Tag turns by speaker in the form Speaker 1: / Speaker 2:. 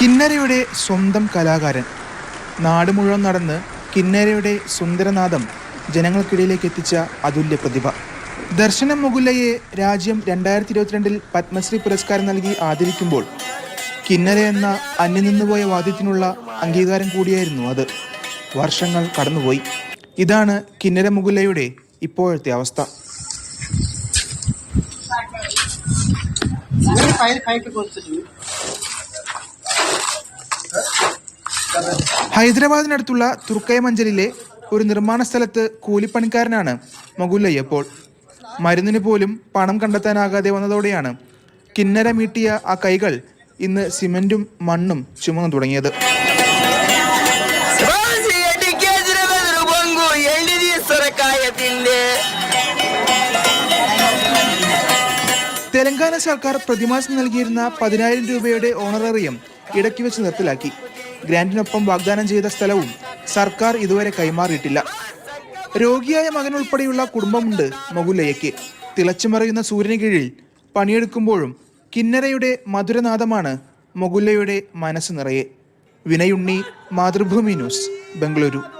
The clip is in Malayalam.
Speaker 1: കിന്നരയുടെ സ്വന്തം കലാകാരൻ. നാട് മുഴുവൻ നടന്ന് കിന്നരയുടെ സുന്ദരനാദം ജനങ്ങൾക്കിടയിലേക്ക് എത്തിച്ച അതുല്യ പ്രതിഭ. ദർശനം മുകുല്ലയെ രാജ്യം രണ്ടായിരത്തി ഇരുപത്തിരണ്ടിൽ പത്മശ്രീ പുരസ്കാരം നൽകി ആദരിക്കുമ്പോൾ കിന്നര എന്ന അന്യനിന്നുപോയ വാദ്യത്തിനുള്ള അംഗീകാരം കൂടിയായിരുന്നു അത്. വർഷങ്ങൾ കടന്നുപോയി. ഇതാണ് കിന്നര മുകുല്ലയുടെ ഇപ്പോഴത്തെ അവസ്ഥ. ഹൈദരാബാദിനടുത്തുള്ള തുർക്കയമഞ്ചലിലെ ഒരു നിർമ്മാണ സ്ഥലത്ത് കൂലിപ്പണിക്കാരനാണ് മകുല്ലയ്യ ഇപ്പോൾ മരുന്നിന് പോലും പണം കണ്ടെത്താനാകാതെ വന്നതോടെയാണ് കിന്നരമീട്ടിയ ആ കൈകൾ ഇന്ന് സിമന്റും മണ്ണും ചുമന്നു തുടങ്ങിയത്. തെലങ്കാന സർക്കാർ പ്രതിമാസം നൽകിയിരുന്ന പതിനായിരം രൂപയുടെ ഓണറേറിയം ഇടയ്ക്ക് വെച്ച് നിർത്തലാക്കി. ഗ്രാന്റിനൊപ്പം വാഗ്ദാനം ചെയ്ത സ്ഥലവും സർക്കാർ ഇതുവരെ കൈമാറിയിട്ടില്ല. രോഗിയായ മകൻ ഉൾപ്പെടെയുള്ള കുടുംബമുണ്ട് മകുലയ്ക്ക് തിളച്ചുമറിയുന്ന സൂര്യന് കീഴിൽ പണിയെടുക്കുമ്പോഴും കിന്നരയുടെ മധുരനാദമാണ് മൊഗുല്ലയുടെ മനസ്സ് നിറയെ. വിനയുണ്ണി മാതൃഭൂമി ന്യൂസ് ബംഗളൂരു.